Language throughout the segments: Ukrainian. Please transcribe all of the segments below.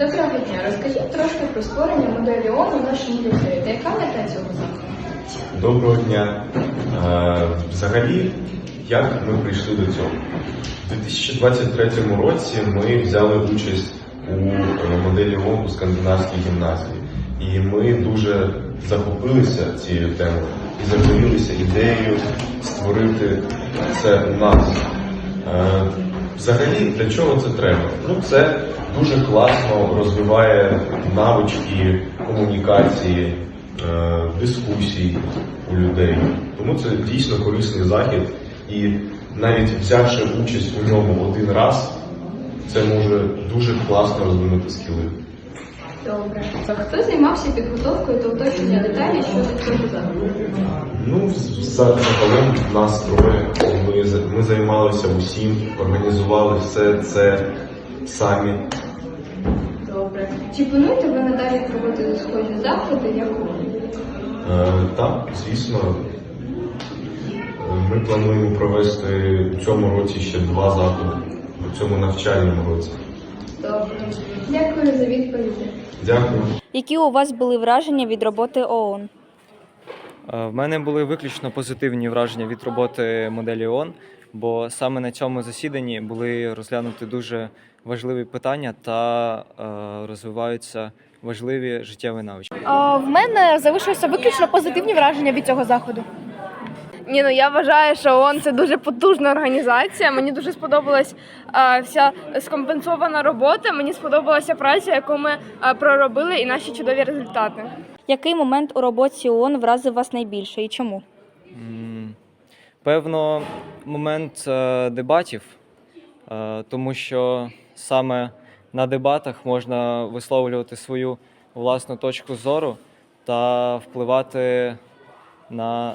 Доброго дня. Розкажіть трошки про створення моделі ООН у нашому ліцеї. Та яка мета цього заходу? Доброго дня. Е, Взагалі, як ми прийшли до цього? У 2023 році ми взяли участь у е, моделі ООН у скандинавській гімназії. І ми дуже захопилися цією темою і загорілися ідеєю створити це у нас. Е, Взагалі, для чого це треба? Ну, це дуже класно розвиває навички комунікації, е, дискусій у людей. Тому це дійсно корисний захід, і навіть взявши участь у ньому один раз, це може дуже класно розвинути скіли. Добре. Хто займався підготовкою та уточнення деталей щодо цього заходу? Ну, загалом нас троє. Ми, ми займалися усім, організували все це самі. Добре. Чи плануєте ви надалі проводити схожі заходи, як ООН? Е, Так, звісно, Е, ми плануємо провести у цьому році ще два заходи, у цьому навчальному році. Добре. Дякую за відповіді. Дякую. Які у вас були враження від роботи ООН? Е, В мене були виключно позитивні враження від роботи моделі ООН, бо саме на цьому засіданні були розглянуті дуже важливі питання та е, розвиваються важливі життєві навички. А, В мене залишилися виключно позитивні враження від цього заходу. Ні, ну я вважаю, що ООН – це дуже потужна організація. Мені дуже сподобалась е, вся скомпенсована робота. Мені сподобалася праця, яку ми е, проробили, і наші чудові результати. Який момент у роботі ООН вразив вас найбільше і чому? М, Певно, момент е, дебатів, е, тому що саме на дебатах можна висловлювати свою власну точку зору та впливати на,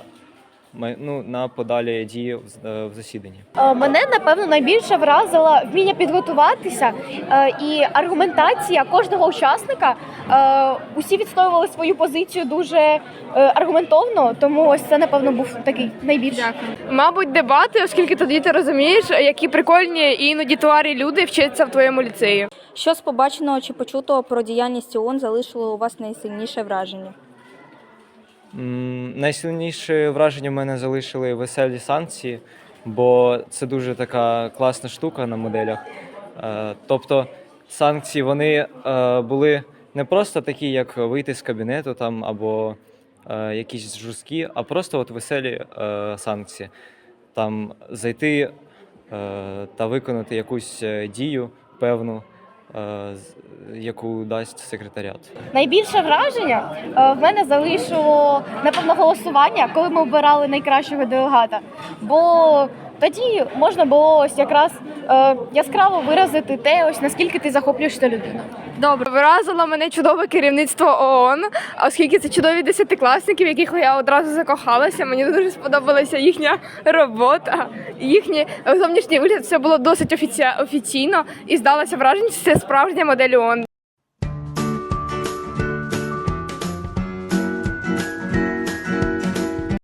ну, на подалі дії в е, в засіданні. Мене напевно найбільше вразило вміння підготуватися е, і аргументація кожного учасника. Е, Усі відстоювали свою позицію дуже е, аргументовно, тому ось це напевно був такий найбільший. Мабуть, дебати, оскільки тоді ти розумієш, які прикольні і іноді тварі люди вчаться в твоєму ліцеї. Що з побаченого чи почутого про діяльність ООН залишило у вас найсильніше враження? Найсильніше враження в мене залишили веселі санкції, бо це дуже така класна штука на моделях. Е, Тобто санкції вони е, були не просто такі, як вийти з кабінету там або е, якісь жорсткі, а просто от веселі санкції. Там зайти та виконати якусь дію певну, яку дасть секретаріат. Найбільше враження е, в мене залишило напевно голосування, коли ми обирали найкращого делегата. Бо тоді можна було ось якраз е, яскраво виразити те, ось наскільки ти захоплюєшся людину. Добре, вразило мене чудове керівництво ООН, оскільки це чудові десятикласники, в яких я одразу закохалася. Мені дуже сподобалася їхня робота, їхній зовнішній вигляд. Все було досить офіці... офіційно і здалося враження, що це справжня модель ООН.